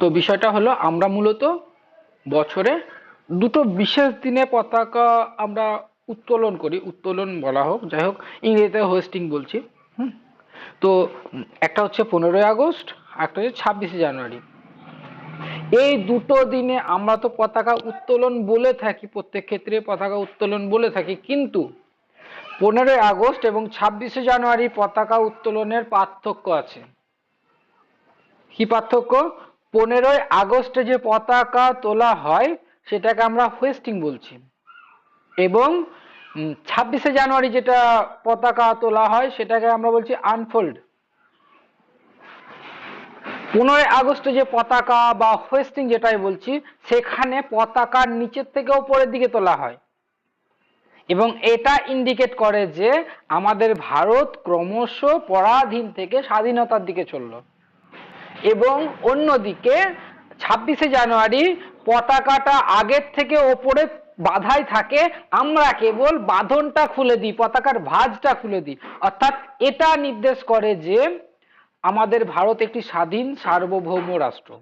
তো বিষয়টা হলো আমরা মূলত বছরে দুটো বিশেষ দিনে পতাকা আমরা উত্তোলন করি, উত্তোলন বলা হোক, যাই হোক, ইংরেজিতে হোস্টিং বলছি, হুম। তো একটা হচ্ছে পনেরোই আগস্ট, একটা হচ্ছে ছাব্বিশে জানুয়ারি। এই দুটো দিনে আমরা তো পতাকা উত্তোলন বলে থাকি, প্রত্যেক ক্ষেত্রে পতাকা উত্তোলন বলে থাকি, কিন্তু পনেরোই আগস্ট এবং ছাব্বিশে জানুয়ারি পতাকা উত্তোলনের পার্থক্য আছে। কি পার্থক্য? পনেরোই আগস্টে যে পতাকা তোলা হয়, সেটাকে আমরা হোয়েস্টিং বলছি। এবং ছাব্বিশে জানুয়ারি যেটা পতাকা তোলা হয়, সেটাকে আমরা বলছি আনফোল্ড পনেরোই আগস্টে যে পতাকা বা হোয়েস্টিং যেটাই বলছি, সেখানে পতাকার নিচের থেকে উপরের দিকে তোলা হয়। এবং এটা ইন্ডিকেট করে যে, আমাদের ভারত ক্রমশ পরাধীন থেকে স্বাধীনতার দিকে চলল। এবং অন্যদিকে ছাব্বিশে জানুয়ারি পতাকাটা আগের থেকে ওপরে বাধাই থাকে, আমরা কেবল বাঁধনটা খুলে দিই, পতাকার ভাঁজটা খুলে দিই। অর্থাৎ এটা নির্দেশ করে যে আমাদের ভারত একটি স্বাধীন সার্বভৌম রাষ্ট্র।